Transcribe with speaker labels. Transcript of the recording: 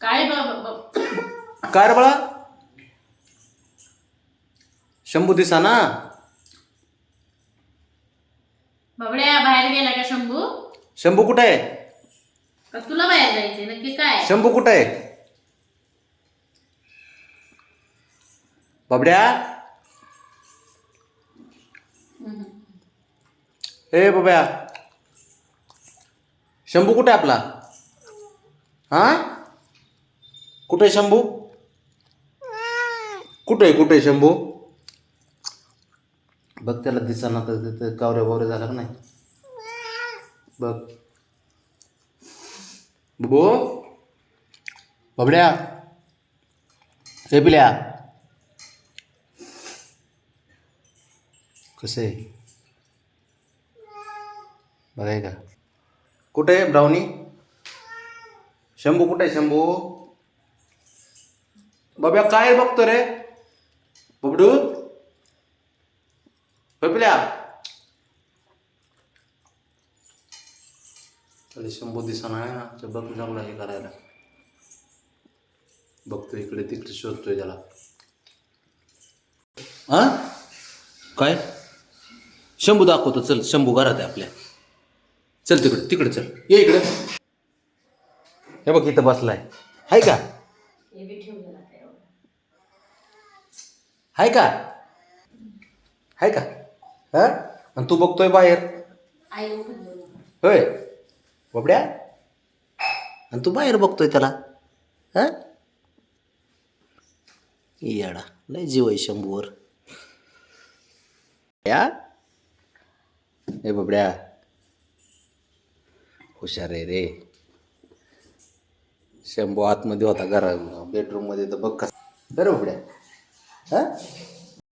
Speaker 1: काय ब- ब-
Speaker 2: काय रे बाळा? शंभू दिसा ना?
Speaker 1: बाबड्या बाहेर गेला का शंभू?
Speaker 2: शंभू कुठे आहे?
Speaker 1: का तुला बाहेर जायचंय? नक्की काय?
Speaker 2: शंभू कुठे आहे? बाबड्या?
Speaker 1: हम्म.
Speaker 2: ए बाब्या शंभू कुठे आहे आपला? हा? कुठे शंभू? कुठे आहे कुठे आहे शंभू? बघ त्याला दिसताना तर तिथं कावऱ्या बावऱ्या झाला नाही? बघ. बघू बबड्या? ए पिल्या? कसं? आहे बघाय का कुठे आहे ब्राउनी? शंभू कुठे आहे शंभू? बाब्या काय बघतो रे? बबडू? बबल्या त्याला शंभू दिसना आहे बघ जमला हे करायला. बघतो इकडे तिकडे शोधतोय त्याला. हा? काय? शंभू दाखवतो चल शंभू घरात आहे आपल्या. चल तिकडे तिकडे चल. ये इकडे. हे बघ इथं बसलाय. हाय का
Speaker 1: हे बी ठेवलेलं आहे एवढं.
Speaker 2: हाय का? हाय का? हा? आणि तू बघतोय बाहेर.
Speaker 1: आई.
Speaker 2: होय. बबड्या? आणि तू बाहेर बघतोय त्याला. हा? येडा लय जीव आहे शंभूवर. या. ए बबड्या. हुशार आहे रे. शंभू आतमध्ये होता घरा बेडरूममध्ये तर बघ कसा बरं बबड्या. हा